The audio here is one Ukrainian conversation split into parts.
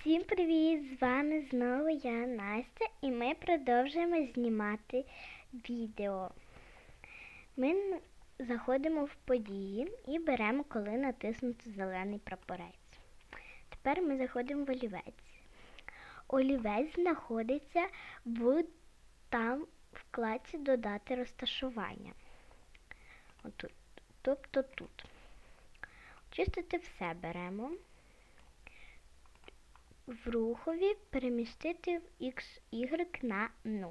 Всім привіт! З вами знову я Настя і ми продовжуємо знімати відео. Ми заходимо в події і беремо, коли натиснути зелений прапорець. Тепер ми заходимо в олівець. Олівець знаходиться в там вкладці Додати розташування. Отут. Тобто тут. Чистити все беремо в рухові перемістити в X, Y на 0.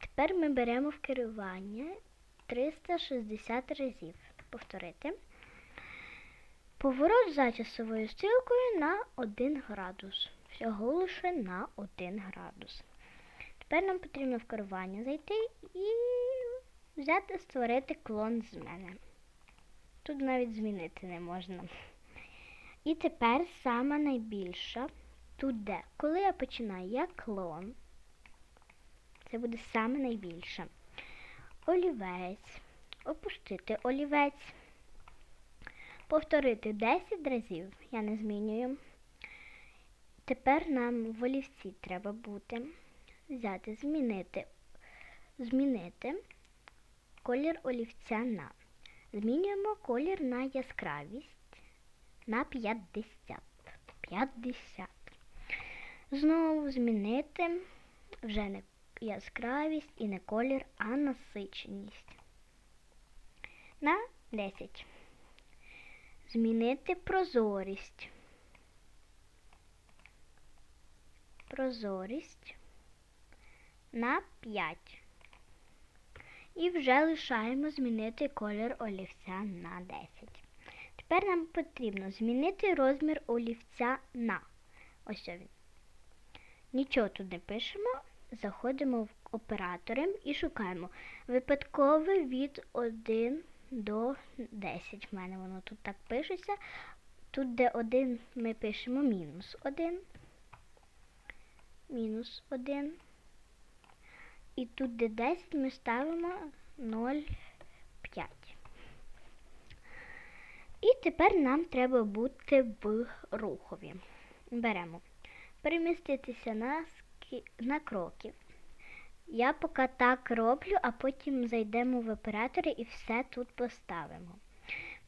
Тепер ми беремо в керування 360 разів. Повторити. Поворот за стрілкою на 1 градус. Всього лише на 1 градус. Тепер нам потрібно в керування зайти і взяти, створити клон з мене. Тут навіть змінити не можна. І тепер сама найбільша. Тут де? Коли я починаю як клон, це буде саме найбільше. Олівець. Опустити олівець. Повторити 10 разів. Я не змінюю. Тепер нам в олівці треба бути. Взяти, змінити. Змінити колір олівця на. Змінюємо колір на яскравість на 50. 50. Знову змінити вже не яскравість і не колір, а насиченість. На 10. Змінити прозорість. Прозорість на 5. І вже лишаємо змінити колір олівця на 10. Тепер нам потрібно змінити розмір олівця на. Ось він. Нічого тут не пишемо. Заходимо в оператори і шукаємо випадкове від 1 до 10. В мене воно тут так пишеться. Тут, де 1 ми пишемо мінус 1. Мінус 1. І тут, де 10, ми ставимо 0,5. І тепер нам треба бути в рухові. Беремо. Переміститися на, на кроків. Я поки так роблю, а потім зайдемо в оператори і все тут поставимо.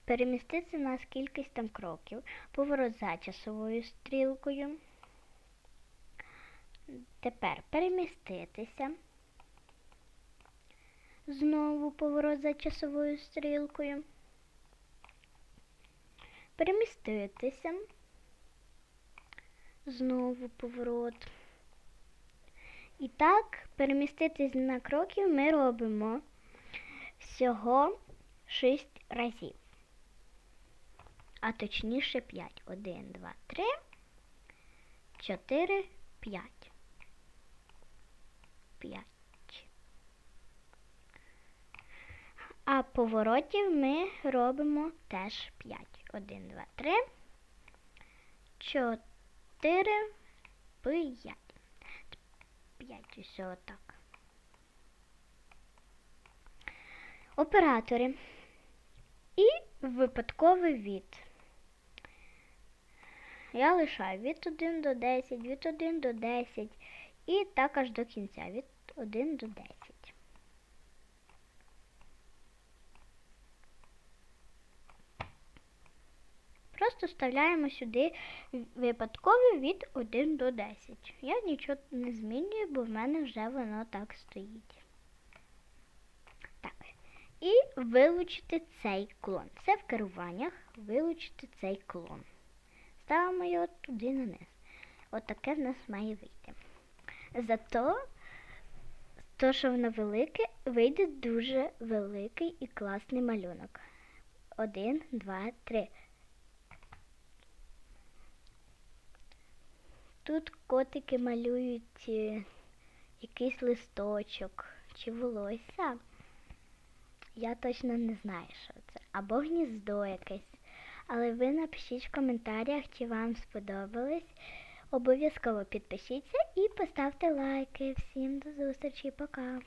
Переміститися на скількись там кроків. Поворот за часовою стрілкою. Тепер переміститися. Знову поворот за часовою стрілкою. Переміститися. Знову поворот. І так, переміститись на кроків ми робимо всього 6 разів. А точніше 5. 1, 2, 3, 4, 5. 5. А поворотів ми робимо теж 5. 1, 2, 3, 4, 5. 5 усе отак. Оператори. І випадковий від. Я лишаю від 1 до 10, від 1 до 10 і так аж до кінця від 1 до 10. Просто вставляємо сюди випадкові від 1 до 10. Я нічого не змінюю, бо в мене вже воно так стоїть. Так. І вилучити цей клон. Це в керуваннях вилучити цей клон. Ставимо його туди на низ. Отаке в нас має вийти. Зато, то, що воно велике, вийде дуже великий і класний малюнок. Один, два, три. Тут котики малюють е, якийсь листочок чи волосся. Я точно не знаю, що це. Або гніздо якесь. Але ви напишіть в коментарях, чи вам сподобалось. Обов'язково підпишіться і поставте лайки. Всім до зустрічі, пока!